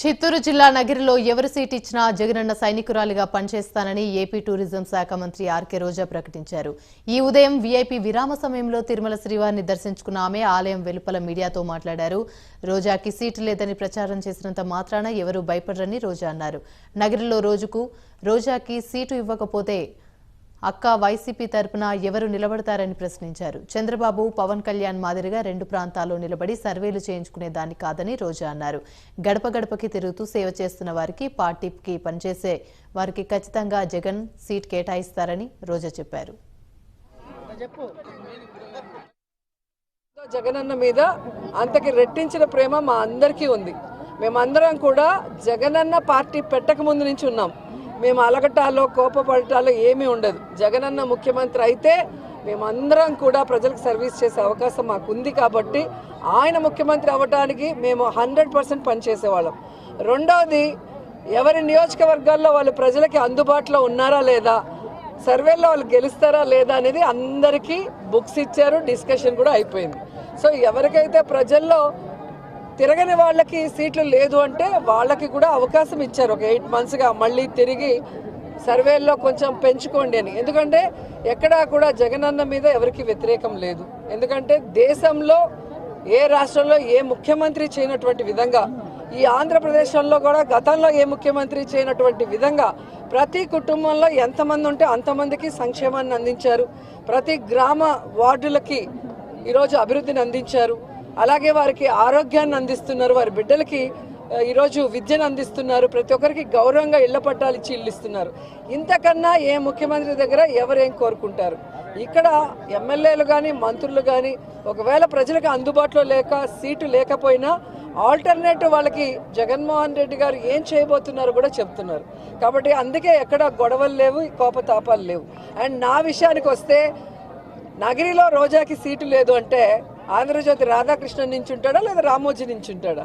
చిత్తూరు జిల్లా నగిరిలో ఎవరు సీట్ ఇచ్చినా జగనన్న సైనికురాలిగా పనిచేస్తానని ఏపీ టూరిజం శాఖ మంత్రి ఆర్కే రోజా ప్రకటించారు. ఈ ఉదయం వీఐపీ విరామ సమయంలో తిరుమల శ్రీవారిని దర్శించుకున్న ఆమె ఆలయం వెలుపల మీడియాతో మాట్లాడారు. రోజాకి సీటు లేదని ప్రచారం చేసినంత మాత్రాన ఎవరూ భయపడరని రోజా అన్నారు. నగిరిలో రోజుకు రోజాకి సీటు ఇవ్వకపోతే అక్క వైసీపీ తరపున ఎవరు నిలబడతారని ప్రశ్నించారు. చంద్రబాబు పవన్ కళ్యాణ్ మాదిరిగా రెండు ప్రాంతాల్లో నిలబడి సర్వేలు చేయించుకునే దాన్ని కాదని రోజా అన్నారు. గడప గడపకి తిరుగుతూ సేవ చేస్తున్న వారికి పార్టీకి పనిచేసే వారికి ఖచ్చితంగా జగన్ సీట్ కేటాయిస్తారని రోజా చెప్పారు. జగనన్న మీద అంతకి రెట్టించిన ప్రేమ మా అందరికీ ఉంది. మేమందరం కూడా జగనన్న పార్టీ పెట్టక ముందు నుంచి ఉన్నాం. మేము అలగటాలో కోపపడటాలో ఏమీ ఉండదు. జగనన్న ముఖ్యమంత్రి అయితే మేమందరం కూడా ప్రజలకు సర్వీస్ చేసే అవకాశం మాకు ఉంది కాబట్టి ఆయన ముఖ్యమంత్రి అవ్వడానికి మేము హండ్రెడ్ పర్సెంట్ పనిచేసేవాళ్ళం. రెండవది ఎవరి నియోజకవర్గాల్లో వాళ్ళు ప్రజలకి అందుబాటులో ఉన్నారా లేదా సర్వేలో వాళ్ళు గెలుస్తారా లేదా అనేది అందరికీ బుక్స్ ఇచ్చారు డిస్కషన్ కూడా అయిపోయింది. సో ఎవరికైతే ప్రజల్లో తిరగని వాళ్ళకి సీట్లు లేదు అంటే వాళ్ళకి కూడా అవకాశం ఇచ్చారు. ఒక ఎయిట్ మంత్స్గా మళ్ళీ తిరిగి సర్వేల్లో కొంచెం పెంచుకోండి అని. ఎందుకంటే ఎక్కడా కూడా జగనన్న మీద ఎవరికి వ్యతిరేకం లేదు. ఎందుకంటే దేశంలో ఏ రాష్ట్రంలో ఏ ముఖ్యమంత్రి చేయనటువంటి విధంగా ఈ ఆంధ్రప్రదేశ్లో కూడా గతంలో ఏ ముఖ్యమంత్రి చేయనటువంటి విధంగా ప్రతి కుటుంబంలో ఎంతమంది ఉంటే అంతమందికి సంక్షేమాన్ని అందించారు. ప్రతి గ్రామ వార్డులకి ఈరోజు అభివృద్ధిని అందించారు. అలాగే వారికి ఆరోగ్యాన్ని అందిస్తున్నారు. వారి బిడ్డలకి ఈరోజు విద్యను అందిస్తున్నారు. ప్రతి ఒక్కరికి గౌరవంగా ఇళ్ళ పట్టాలు ఇచ్చి ఇల్లు ఇస్తున్నారు. ఇంతకన్నా ఏ ముఖ్యమంత్రి దగ్గర ఎవరేం కోరుకుంటారు? ఇక్కడ ఎమ్మెల్యేలు కానీ మంత్రులు కానీ ఒకవేళ ప్రజలకు అందుబాటులో లేక సీటు లేకపోయినా ఆల్టర్నేటివ్ వాళ్ళకి జగన్మోహన్ రెడ్డి గారు ఏం చేయబోతున్నారో కూడా చెప్తున్నారు. కాబట్టి అందుకే ఎక్కడ గొడవలు లేవు కోపతాపాలు లేవు. అండ్ నా విషయానికి వస్తే నగరిలో రోజాకి సీటు లేదు అంటే ఆంధ్రజ్యోతి రాధాకృష్ణ నుంచి ఉంటాడా లేదా రామోజీ నుంచి ఉంటాడా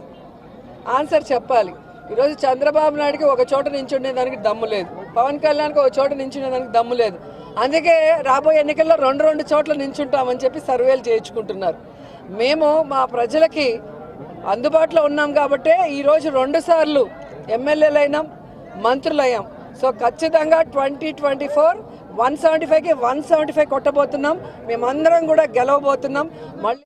ఆన్సర్ చెప్పాలి. ఈరోజు చంద్రబాబు నాయుడుకి ఒక చోట నించుండే దానికి దమ్ము లేదు. పవన్ కళ్యాణ్కి ఒక చోట నించుండే దానికి దమ్ము లేదు. అందుకే రాబోయే ఎన్నికల్లో రెండు రెండు చోట్ల నించుంటామని చెప్పి సర్వేలు చేయించుకుంటున్నారు. మేము మా ప్రజలకి అందుబాటులో ఉన్నాం కాబట్టే ఈరోజు రెండు సార్లు ఎమ్మెల్యేలైనాం మంత్రులయ్యాం. సో ఖచ్చితంగా twenty twenty four one seventy ఫైవ్కి వన్ సెవెంటీ ఫైవ్ కొట్టబోతున్నాం. మేమందరం కూడా గెలవబోతున్నాం. మళ్ళీ